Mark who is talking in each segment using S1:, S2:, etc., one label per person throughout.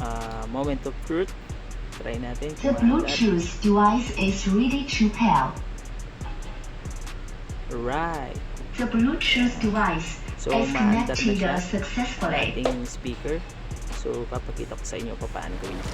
S1: ah, moment of truth. Try natin
S2: The
S1: maalat.
S2: Bluetooth device is ready to pair.
S1: Right.
S2: The Bluetooth device
S1: So,
S2: is
S1: na
S2: connected
S1: siya.
S2: successfully.
S1: ating speaker. So, papakita ko sa inyo kung paano gawin ito.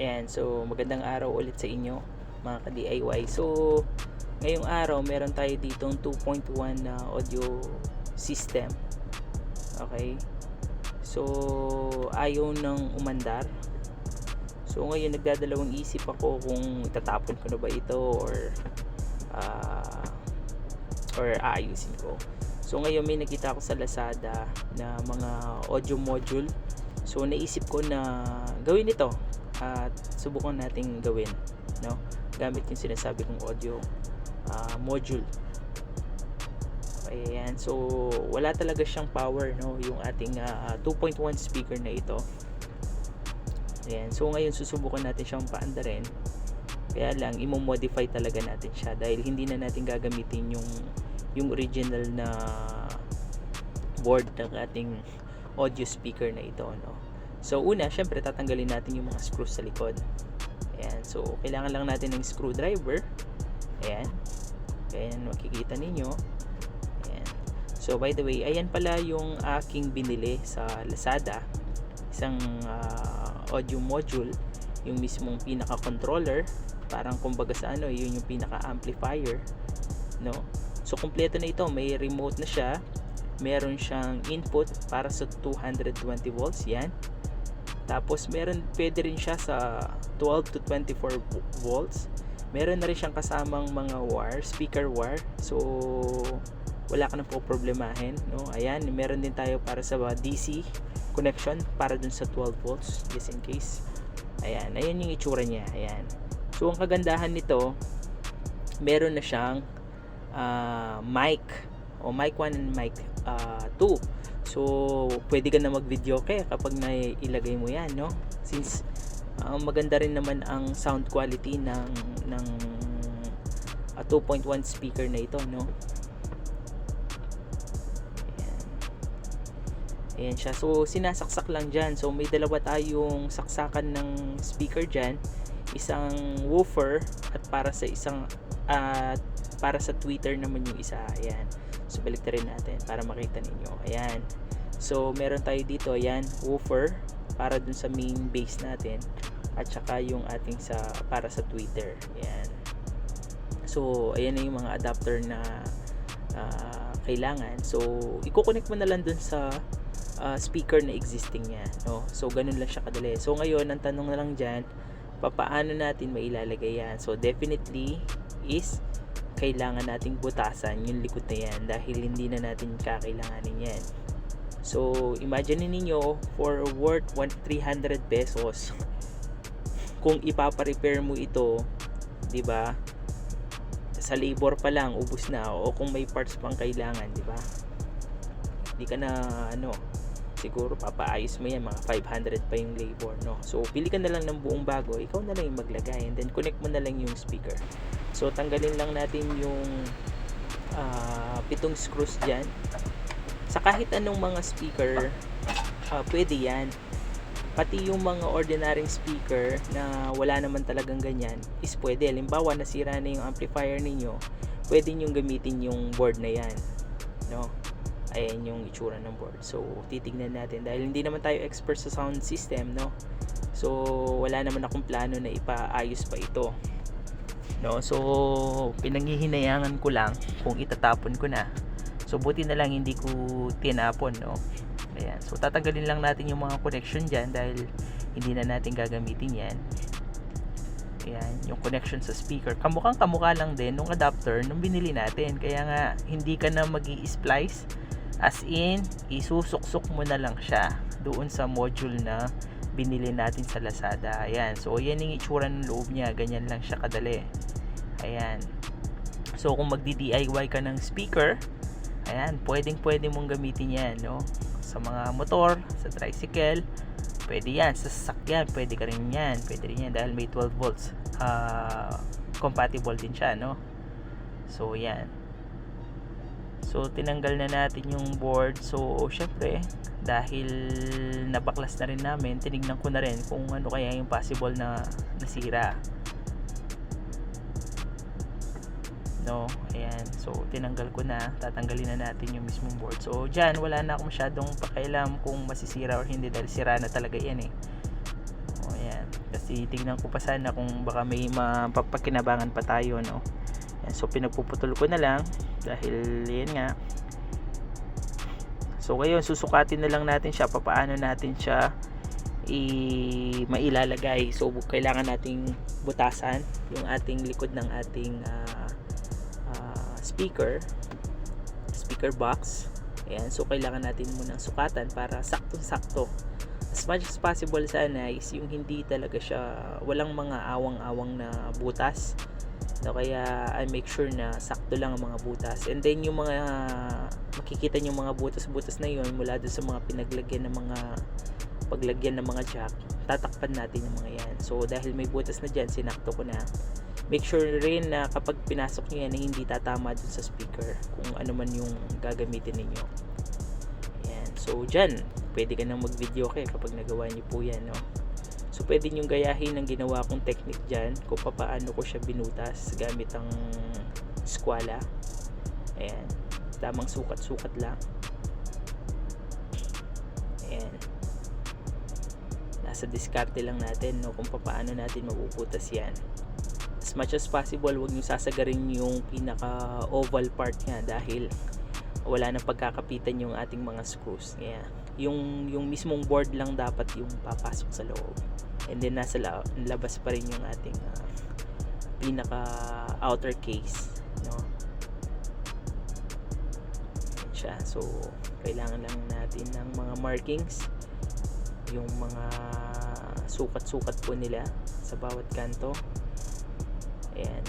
S1: Ayan, so magandang araw ulit sa inyo mga ka-DIY. So, ngayong araw meron tayo ditong 2.1 na audio system. Okay? So, ayaw nang umandar. So ngayon nagdadalawang isip ako kung itatapon ko na ba ito or ah, or aayusin ko. So ngayon may nakita ako sa Lazada na mga audio module. So naisip ko na gawin ito at subukan nating gawin, no? Gamit yung sinasabi kong audio ah, module. Ayan, so wala talaga siyang power, no? Yung ating ah, 2.1 speaker na ito. Ayan. So ngayon susubukan natin siyang paandarin. Kaya lang imo-modify talaga natin siya dahil hindi na natin gagamitin yung yung original na board ng ating audio speaker na ito, no. So una, syempre tatanggalin natin yung mga screws sa likod. Ayan. So kailangan lang natin ng screwdriver. Ayan. Ayan makikita ninyo. Ayan. So by the way, ayan pala yung aking binili sa Lazada. Isang ah, audio module, yung mismong pinaka controller, parang kumbaga sa ano, yun yung pinaka amplifier, no? So kumpleto na ito, may remote na siya, meron siyang input para sa 220 volts, yan. Tapos meron pwede rin siya sa 12 to 24 vo- volts. Meron na rin siyang kasamang mga wire, speaker wire. So wala ka na po problemahin, no? Ayan, meron din tayo para sa DC connection para dun sa 12 volts just in case. Ayan, ayan yung itsura niya. Ayan. So ang kagandahan nito, meron na siyang ah, mic o mic 1 and mic 2. So, pwede ka na mag-video kaya kapag nailagay mo yan, no? Since ah, maganda rin naman ang sound quality ng ng ah, 2.1 speaker na ito, no? Ayan. Ayan siya. So, sinasaksak lang dyan. So, may dalawa tayong saksakan ng speaker dyan. Isang woofer at para sa isang at para sa Twitter naman yung isa. Ayan. So, balik rin natin para makita ninyo. Ayan. So, meron tayo dito. Ayan. Woofer para dun sa main base natin. At saka yung ating sa para sa Twitter. Ayan. So, ayan na yung mga adapter na ah, kailangan. So, i-connect mo na lang dun sa uh, speaker na existing niya, no? So, ganun lang siya kadali. So, ngayon, ang tanong na lang dyan, papaano natin mailalagay yan? So, definitely is kailangan nating butasan yung likod na yan dahil hindi na natin kakailanganin yan. So, imagine ninyo for worth 1 300 pesos kung ipapa-repair mo ito, 'di ba? Sa labor pa lang ubos na o kung may parts pang kailangan, 'di ba? Hindi ka na ano, siguro papaayos mo yan mga 500 pa yung labor no so pili ka na lang ng buong bago ikaw na lang yung maglagay and then connect mo na lang yung speaker so tanggalin lang natin yung ah, pitong screws dyan. Sa kahit anong mga speaker ah, pwede yan. Pati yung mga ordinaryong speaker na wala naman talagang ganyan is pwede. Halimbawa nasira na yung amplifier ninyo pwede nyo gamitin yung board na yan no? Ayan yung itsura ng board. So titignan natin. Dahil hindi naman tayo expert sa sound system no? So wala naman akong plano na ipaayos pa ito no so pinanghihinayangan ko lang kung itatapon ko na so buti na lang hindi ko tinapon no ayan so tatanggalin lang natin yung mga connection dyan dahil hindi na natin gagamitin yan Ayan, yung connection sa speaker. Kamukhang kamukha lang din nung adapter nung binili natin. Kaya nga, hindi ka na mag splice As in, isusuksok mo na lang siya doon sa module na binili natin sa Lazada. Ayan. So, yan yung itsura ng loob niya. Ganyan lang siya kadali. Ayan. So, kung magdi-DIY ka ng speaker, ayan, pwedeng pwede mong gamitin yan, no? Sa mga motor, sa tricycle, pwede yan. Sa sasakyan, pwede ka rin yan. Pwede rin yan dahil may 12 volts ah, compatible din siya no so yan so tinanggal na natin yung board so syempre dahil nabaklas na rin namin tinignan ko na rin kung ano kaya yung possible na nasira no? Ayan. So tinanggal ko na. Tatanggalin na natin yung mismong board. So dyan wala na ako masyadong pakialam kung masisira or hindi dahil sira na talaga yan eh. O ayan. Kasi tignan ko pa sana kung baka may mapapakinabangan pa tayo no? Ayan, so pinagpuputol ko na lang dahil yan nga. So ngayon susukatin na lang natin siya. Papaano natin siya i mailalagay. So kailangan nating butasan yung ating likod ng ating ah, speaker speaker box. Ayan so kailangan natin munang sukatan para saktong sakto as much as possible sana is yung hindi talaga siya walang mga awang-awang na butas. No, kaya I make sure na sakto lang ang mga butas. And then yung mga makikita nyo mga butas-butas na yun mula doon sa mga pinaglagyan ng mga paglagyan ng mga jack tatakpan natin yung mga yan. So dahil may butas na dyan sinakto ko na make sure rin na kapag pinasok nyo yan hindi tatama dun sa speaker kung ano man yung gagamitin ninyo. Yan so dyan pwede ka nang mag video kay kapag nagawa nyo po yan no? So pwede nyo gayahin ang ginawa kong technique dyan kung paano ko siya binutas gamit ang skwala. Ayan. Tamang sukat-sukat lang. Ayan. Nasa diskarte lang natin no kung paano natin mapuputas yan as much as possible wag nyo sasagarin yung pinaka oval part niya dahil wala nang pagkakapitan yung ating mga screws. Kaya yung yung mismong board lang dapat yung papasok sa loob. And then nasa la- labas pa rin yung ating ah, pinaka outer case no? Yan siya. So kailangan lang natin ng mga markings. Yung mga sukat-sukat po nila sa bawat kanto ayan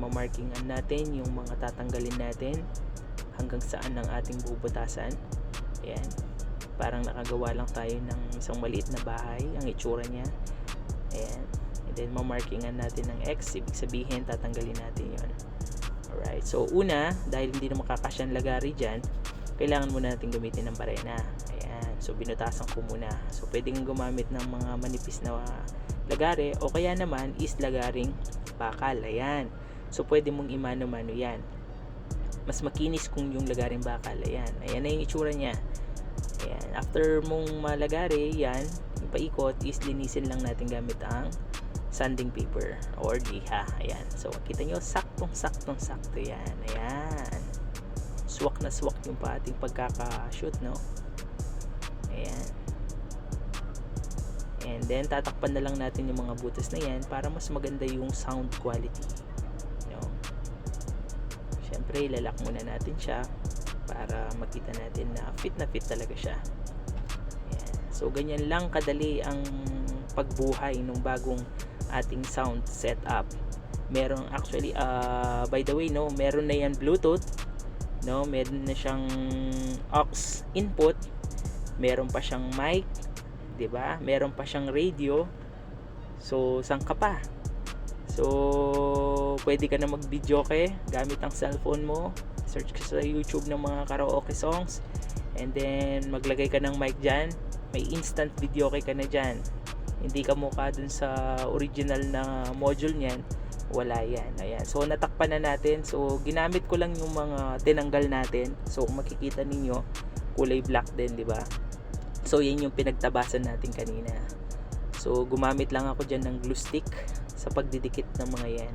S1: mamarkingan natin yung mga tatanggalin natin hanggang saan ang ating bubutasan. Ayan. Parang nakagawa lang tayo ng isang maliit na bahay ang itsura niya. Ayan. And then mamarkingan natin ng X ibig sabihin tatanggalin natin yon alright. So una dahil hindi na makakasya ang lagari dyan kailangan muna natin gamitin ng barena. Ayan. So binutasan ko muna. So pwedeng gumamit ng mga manipis na lagari o kaya naman is lagaring bakal ayan. So pwede mong imano-mano yan. Mas makinis kung yung lagaring bakal ayan. Ayan na yung itsura niya. Ayan after mong malagari yan yung paikot is linisin lang natin gamit ang sanding paper or liha. Ayan so kita nyo saktong saktong sakto yan. Ayan. Swak na swak yung pa ating pagkaka-shoot no? Ayan and then tatakpan na lang natin yung mga butas na yan para mas maganda yung sound quality. No syempre ilalak muna natin siya para makita natin na fit na fit talaga siya. Ayan. so ganyan lang kadali ang pagbuhay ng bagong ating sound setup. Meron actually uh, by the way no meron na yan bluetooth no? Meron na siyang aux input. Meron pa siyang mic 'di ba? Meron pa siyang radio. So saan ka pa? So pwede ka na mag video kay gamit ang cellphone mo. Search ka sa YouTube ng mga karaoke songs. And then maglagay ka ng mic dyan. May instant video kay ka na dyan. Hindi ka mukha dun sa original na module niyan. Wala yan. Ayan. So natakpan na natin. So ginamit ko lang yung mga tinanggal natin. So kung makikita ninyo kulay black din di ba so yan yung pinagtabasan natin kanina. So gumamit lang ako dyan ng glue stick sa pagdidikit ng mga yan.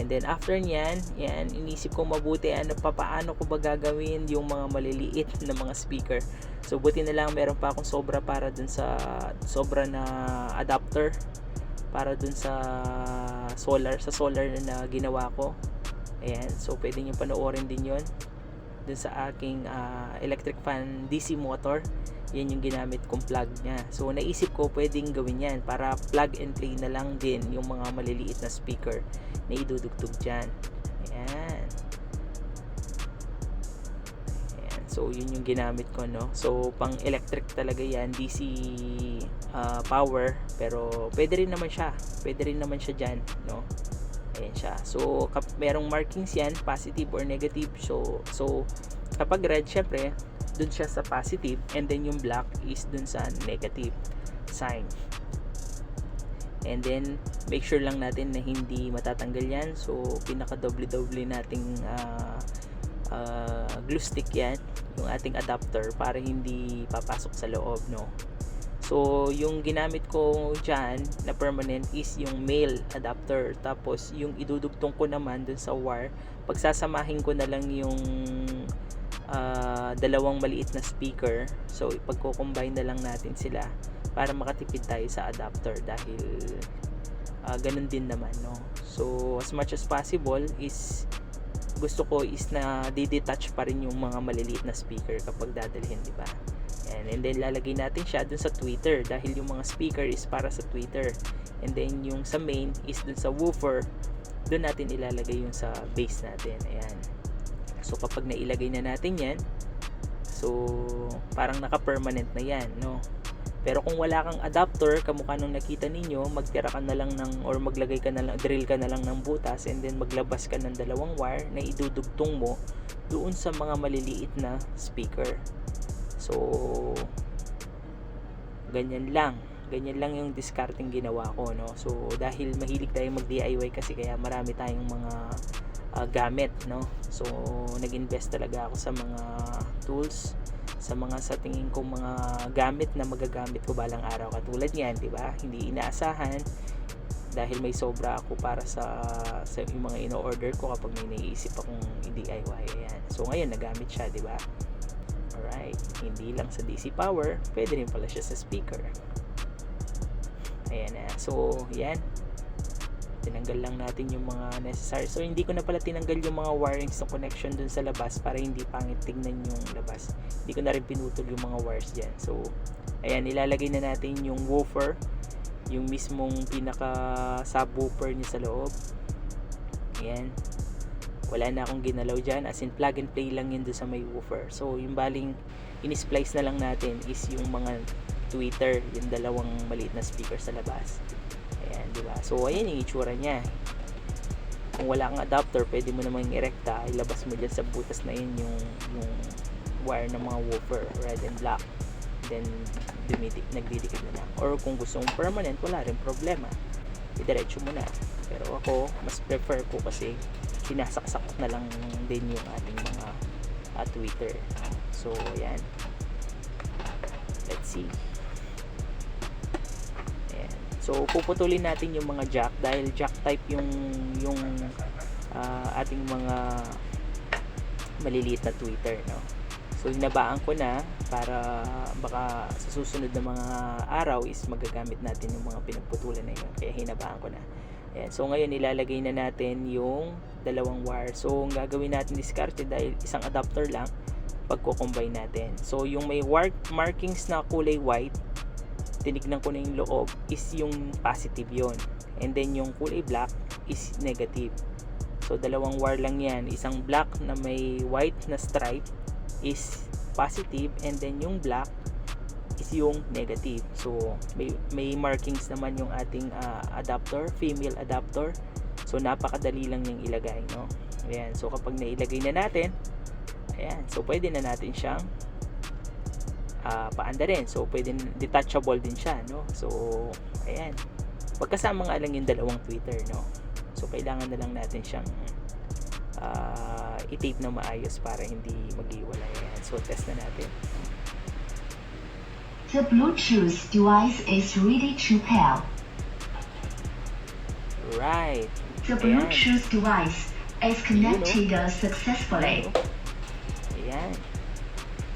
S1: And then after nyan yan inisip ko mabuti ano pa paano ko ba gagawin yung mga maliliit na mga speaker. So buti na lang meron pa akong sobra para dun sa sobra na adapter para dun sa solar sa solar na ginawa ko. Ayan so pwede nyo panoorin din yon dun sa aking ah, electric fan DC motor yan yung ginamit kong plug niya. So naisip ko pwedeng gawin yan para plug and play na lang din yung mga maliliit na speaker na idudugtog dyan. Ayan. Ayan. So yun yung ginamit ko no? So pang electric talaga yan. DC ah, power. Pero pwede rin naman siya. Pwede rin naman siya dyan no? Ayan siya. So, kap merong markings yan, positive or negative. So, so kapag red, syempre, dun siya sa positive and then yung black is dun sa negative sign. And then, make sure lang natin na hindi matatanggal yan. So, pinaka-doble-doble nating ah, ah, glue stick yan, yung ating adapter para hindi papasok sa loob, no? So, yung ginamit ko dyan na permanent is yung male adapter. Tapos, yung idudugtong ko naman dun sa wire, pagsasamahin ko na lang yung ah, dalawang maliit na speaker. So, ipagko-combine na lang natin sila para makatipid tayo sa adapter dahil ah, ganun din naman, no? So, as much as possible is gusto ko is na di-detach pa rin yung mga maliliit na speaker kapag dadalhin, di ba? And, and then lalagay natin siya dun sa tweeter dahil yung mga speaker is para sa tweeter. And then yung sa main is dun sa woofer, dun natin ilalagay yung sa base natin. Ayan. So kapag nailagay na natin yan, so parang naka-permanent na yan, no? Pero kung wala kang adapter, kamukha nung nakita ninyo, magtira ka na lang ng or maglagay ka na lang, drill ka na lang ng butas and then maglabas ka ng dalawang wire na idudugtong mo doon sa mga maliliit na speaker. So, ganyan lang. Ganyan lang yung discarding ginawa ko, no? So, dahil mahilig tayong mag-DIY kasi kaya marami tayong mga ah, gamit, no? So, nag-invest talaga ako sa mga tools, sa mga sa tingin ko mga gamit na magagamit ko balang araw katulad niyan, 'di ba? Hindi inaasahan dahil may sobra ako para sa sa yung mga ino-order ko kapag may naiisip akong i-DIY ayan. So ngayon nagamit siya, 'di ba? Alright, hindi lang sa DC power, pwede rin pala siya sa speaker. Ayan na. So, yan. Tinanggal lang natin yung mga necessary. So, hindi ko na pala tinanggal yung mga wirings ng connection dun sa labas para hindi pangit tignan yung labas. Hindi ko na rin pinutol yung mga wires dyan. So, ayan, ilalagay na natin yung woofer. Yung mismong pinaka subwoofer niya sa loob. Ayan. Wala na akong ginalaw dyan. As in, plug and play lang yun doon sa may woofer. So, yung baling in-splice na lang natin is yung mga tweeter, yung dalawang maliit na speaker sa labas. Di ba? So, ayan yung itsura niya. Kung wala kang adapter, pwede mo namang i-recta. Ilabas mo dyan sa butas na yun yung, yung wire ng mga woofer, red and black. Then, dumidik, nagdidikit na lang. Or kung gusto mong permanent, wala rin problema. Idiretso mo na. Pero ako, mas prefer ko kasi sinasaksak na lang din yung ating mga uh, Twitter. So, ayan. Let's see. So, puputulin natin yung mga jack dahil jack type yung yung ah, ating mga maliliit na Twitter, no? So, hinabaan ko na para baka sa susunod na mga araw is magagamit natin yung mga pinagputulan na yun. Kaya hinabaan ko na. Ayan. So, ngayon ilalagay na natin yung dalawang wire. So, ang gagawin natin diskarte dahil isang adapter lang pagko-combine natin. So, yung may markings na kulay white, tinignan ko na yung loob, is yung positive yon And then, yung kulay black is negative. So, dalawang wire lang yan. Isang black na may white na stripe is positive and then yung black is yung negative. So, may, may markings naman yung ating ah, adapter, female adapter. So, napakadali lang niyang ilagay, no? Ayan. So, kapag nailagay na natin, ayan. So, pwede na natin siyang ah, paanda rin. So, pwede detachable din siya, no? So, ayan. Pagkasama nga lang yung dalawang Twitter, no? So, kailangan na lang natin siyang ah, i-tape na maayos para hindi mag-iwalay. Ayan. So, test na natin.
S2: The Bluetooth device is ready to pair.
S1: Right.
S2: The
S1: Ayan.
S2: Bluetooth device is connected successfully.
S1: Ayan.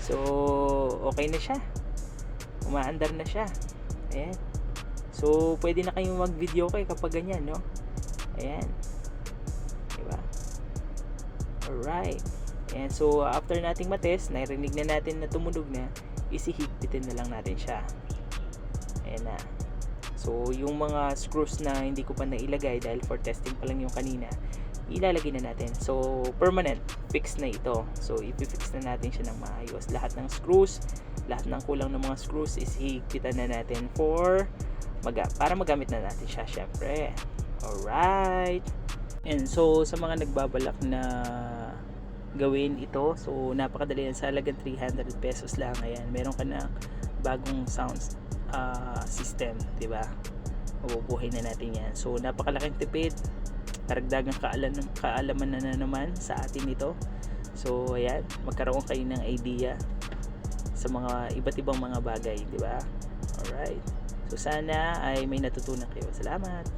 S1: So, okay na siya. Umaandar na siya. Ayan. So, pwede na kayong mag-video kay kapag ganyan, no? Ayan. Diba? Alright. Ayan. So, after nating matest, narinig na natin na tumunog na, isihigpitin na lang natin siya. Ayan na. So, yung mga screws na hindi ko pa nailagay dahil for testing pa lang yung kanina, ilalagay na natin. So, permanent, fix na ito. So, ipifix na natin siya ng maayos. Lahat ng screws, lahat ng kulang ng mga screws is higpitan na natin for maga para magamit na natin siya syempre. Alright. And so sa mga nagbabalak na gawin ito, so napakadali yan sa halagang 300 pesos lang. Ayan, meron ka na bagong sound ah, system, 'di ba? Mabubuhay na natin 'yan. So napakalaking tipid. Karagdagang kaalam kaalaman na, na naman sa atin ito. So ayan, magkaroon kayo ng idea sa mga iba't ibang mga bagay, 'di ba? Alright. So sana ay may natutunan kayo. Salamat.